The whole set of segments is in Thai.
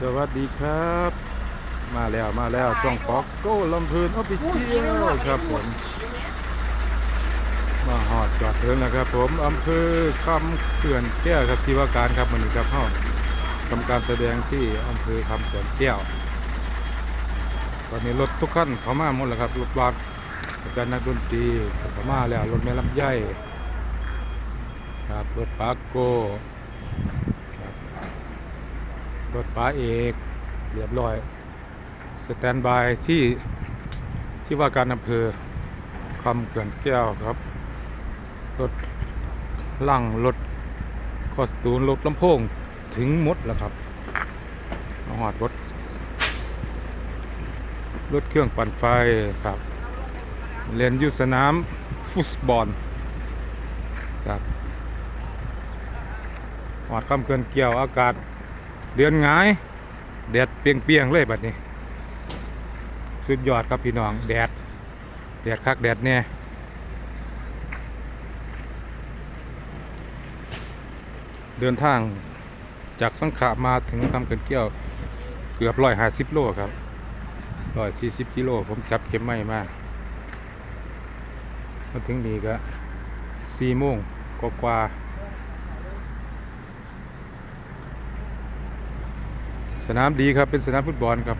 สวัสดีครับ มาแล้วมาแล้วช่องป๊อกโก้ลำพูนออฟฟิเชียลครับผมมาหอดจอดถึงนะครับ ผมอำเภอคำเขื่อนแก้วครับที่ว่าการครับมันนี้ครับห้องทำการแสดงที่อำเภอคำเขื่อนแก้วตอนนี้รถทุกขั้นเขามาหมดแล้วครับรถบัสอาจารย์นักดนตรีเขามาแล้วรถแม่ลำไยครับรถปาโก้ครับ รถป้าเอกเรียบร้อย สแตนบายที่ที่ว่าการอำเภอคำเขื่อนแก้วครับ รถลั่งรถคอสตูนรถลำโพงถึงมดแล้วครับหอดรถ รถเครื่องปั่นไฟครับเรียนยุสนามฟุตบอลครับหอดคำเกินเกี่ยวอากาศ เดือนงายแดดเปรียงๆเลยแบัดนี้ สุดยอดครับพี่น้องแดดแดดคักแดดแน่เดินทางจากสังขะมาถึงคำเกินเกี่ยวเกือบร้อยห้าสิบโลครับร้อยสี่สิบกิโลผมจับเข็มไม่มามาถึงนี่ก็สี่โมงกว่า สนามดีครับเป็นสนามฟุตบอลครับ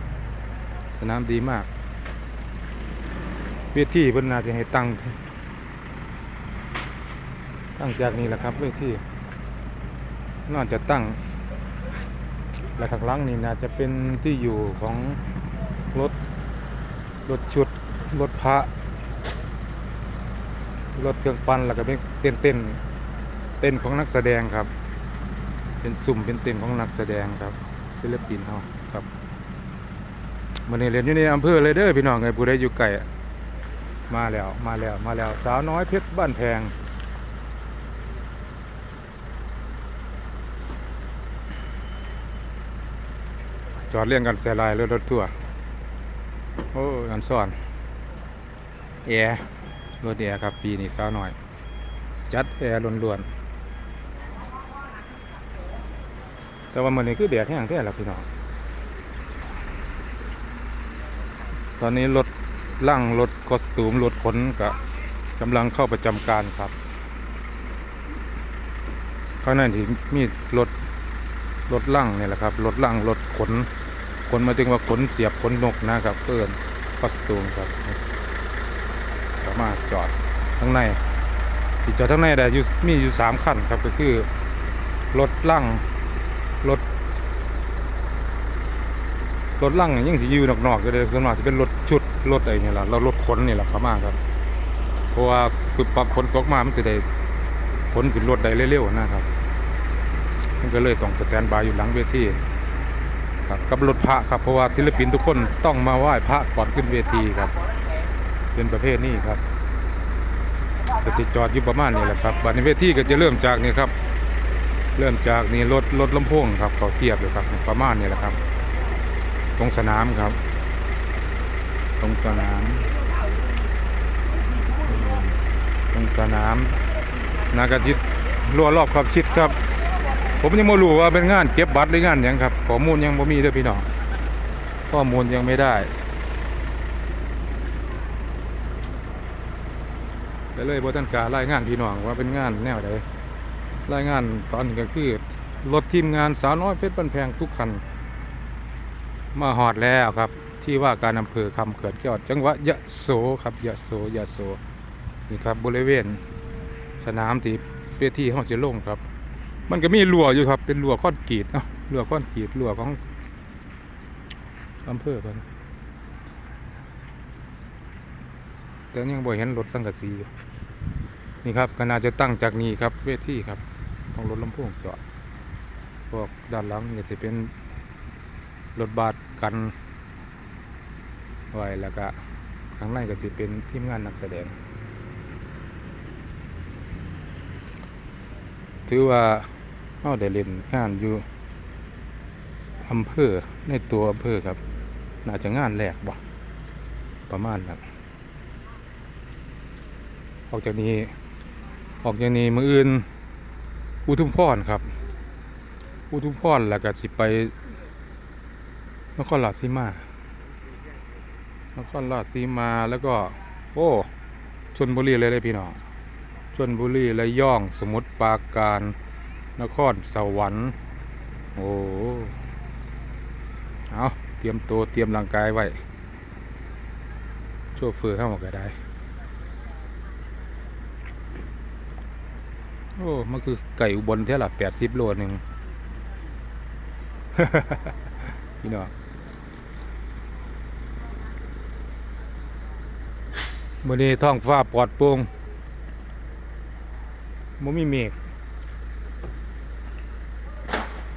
สนามดีมากเวทีเพิ่นน่าจะให้ตั้งตั้งจากนี้แหละครับเวทีน่าจะตั้งและข้างหลังนี่น่าจะเป็นที่อยู่ของรถรถชุดรถพระรถเครื่องปั้นแล้วก็เป็นเต้นเต้นเต้นของนักแสดงครับ เป็นสุ่มเป็นเต้นของนักแสดงครับ ศิลปินเขาครับมันนี้เรียนอยู่ในอำเภอเลยเด้อพี่น้องไงผู้ใดอยู่ไกลมาแล้วมาแล้วมาแล้วสาวน้อยเพชรบ้านแพงจอดเรียงกันแสลายรถรถทัวร์โอ้ยันซ่อนแอร์รถแอร์ครับปีนี้สาวหน่อย จัดแอร์ล้วนๆ แต่ว่ามันนี่คือแดดแห้งแท้แล้วพี่น้อง ตอนนี้รถลั่งรถคอสตูมรถขนก็กำลังเข้าประจำการครับข้างในที่มีรถรถลั่งเนี่ยแหละครับรถลั่งรถขนขนมาถึงว่าขนเสียบขนนกนะครับเอินคอสตูมครับสามารถจอดข้งในที่จอดข้งในได้อยู่มีอยู่สามคันครับก็คือรถลั่ง รถรถลั่งยังสิอยู่นอกๆก็เลยส่วนมากจะเป็นรถชุดรถไอ้นี่แหละเรารถขนนี่แหละครับมาครับเพราะว่าคือปรับขนตกมามันจะได้ขนขึ้นรถได้เร็วๆนะครับ มันก็เลยต้องสแตนบายอยู่หลังเวทีครับกับรถพระครับเพราะว่าศิลปินทุกคนต้องมาไหว้พระก่อนขึ้นเวทีครับ เป็นประเภทนี้ครับก็จะจอดอยู่ประมาณนี้แหละครับบัดในเวทีก็จะเริ่มจากนี่ครับ เริ่มจากนี่รถรถลำโพงครับเขาเทียบเลยครับประมาณนี้แหละครับ ตรงสนามครับ ตรงสนาม ตรงสนามนากาจิตรั้วรอบขอบชิดครับ ผมยังไม่รู้ว่าเป็นงานเก็บบัตรหรืองานหยังครับข้อมูลยังบ่มีเด้อพี่น้องข้อมูลยังไม่ได้ก็เลยบ่ทันการรายงานพี่น้องว่าเป็นงานแนวใด รายงานตอนนี้ก็คือรถทีมงานสาวน้อยเพชรบ้านแพงทุกคัน มาหอดแล้วครับ ที่ว่าการอำเภอคำเขื่อนแก้วจังหวัดยะโสครับยะโสยะโสนี่ครับบริเวณสนามที่เวทีห้องจะลงครับ มันก็มีรั้วอยู่ครับ เป็นรั้วคอนกรีตเนาะรั้วคอนกรีตรั้วของอำเภอกันแต่ยังบ่เห็นรถสังกะสีนี่ครับก็น่าจะตั้งจากนี้ครับเวทีครับ ต้องรถลำโพงจอดพวกด้านหลังนี่จะเป็นรถบัสกันไว้แล้วก็ข้างในก็จะเป็นทีมงานนักแสดง ถือว่าเราได้เล่นงานอยู่อำเภอในตัวอำเภอครับ น่าจะงานแรกบ่ประมาณนั้นออกจากนี้ ออกจากนี้มืออื่น อุทุมพรครับ อุทุมพรแล้วก็สิไปนครราชสีมานครราชสีมาแล้วก็ โอ้ชนบุรีเลยเลยพี่น้องชนบุรีระย่องสมุทรปราการ นครสวรรค์โอ้เอาเตรียมตัวเตรียมร่างกายไว้ โชเฟอร์เข้ามาก็ได้ โอ้ มันคือไก่อุบลเท่าไหร่แปดสิบโลหนึ่งพี่น้องมื่อนี้ท้องฟ้าปลอดโปร่งไม่มีเมฆ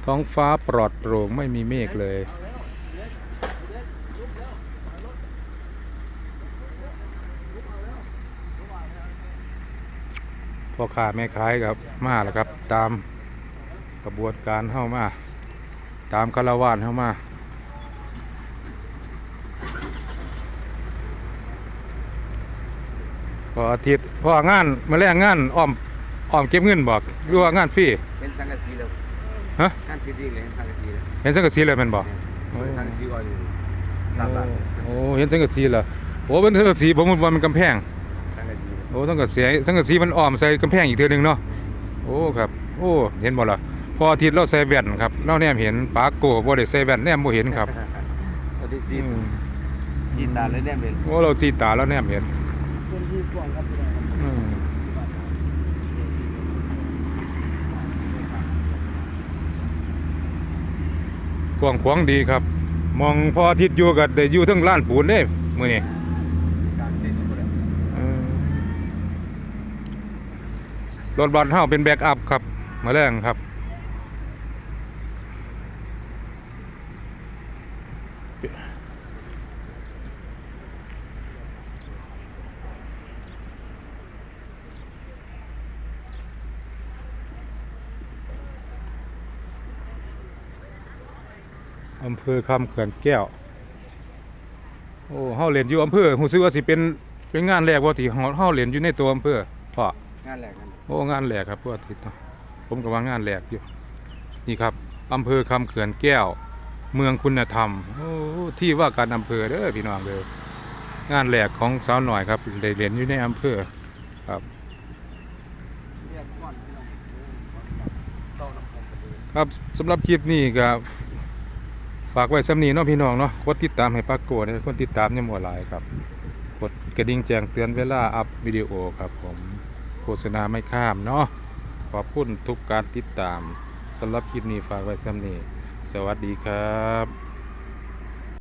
ท้องฟ้าปลอดโปร่งไม่มีเมฆเลย พ่อค้าแม่ขายครับมาแล้วครับ ตามกระบวนการเข้ามา ตามคาราวานเข้ามาพออาทิตย์พองานมาแรงงานอ้อมอ้อมเก็บเงินบอกหรือว่างานฟรีเป็นสังกะสีเลยฮะงานพิธีเลยสังกะสีเลยเห็นสังกะสีเลยแมันบอกเป็นสังกะสีอ่อนอยู่สามบาทโอ้เห็นสังกะสีเหรอโอ้เป็นสังกะสีผมว่ามันกำแพงสังกะสี โอ้สังกะสีสังกะสีมันอ้อมใส่กำแพงอีกเทือหนึงเนาะโอ้ครับโอ้เห็นบ่ล่ะพออาทิตย์เราใส่แว่นครับเราแนมเห็นปากโกบ่ได้ใส่แว่นแนมบ่เห็นครับตัวที่สีอืมสีตาเลยเนี่ยเป็นโอ้เราสีตาแล้วแนมเห็นเป็นที่กว้างครับอืมกว้างขวางดีครับ มองพออาทิตย์อยู่ก็ได้อยู่เทั้งล้านปูนเด้มื้อนี้ การเต้นนี่หมดเลย เออ รถบัสเฮาเป็นแบ็กอัพครับ มาแรงครับ อำเภอคำเขื่อนแก้ว โอ้เฮาเรียนอยู่อำเภอรู้สึกว่าสิเป็นเป็นงานแรกว่าที่เฮาเฮาเรียนอยู่ในตัวอำเภอพ่องานแรกกัน โอ้งานแรกครับพวกอาทิตย์เนาะผมก็ว่างานแรกอยู่นี่ครับอำเภอคำเขื่อนแก้ว เมืองคุณธรรมโอ้ที่ว่าการอำเภอเด้อพี่น้องเด้องานแรกของสาวหน่อยครับเรียนอยู่ในอำเภอครับครับสำหรับคลิปนี้ก็ฝากไว้สำนีเนาะพี่น้องเนาะกดติดตามให้ปรากโกดคนติดตามยังบ่หลายครับ กดกระดิ่งแจ้งเตือนเวลาอัพวิดีโอครับผม ษณาไม่ข้ามเนาะขอบคุณทุกการติดตามสำหรับคลิปนี้ฝากไว้สำนีสวัสดีครับ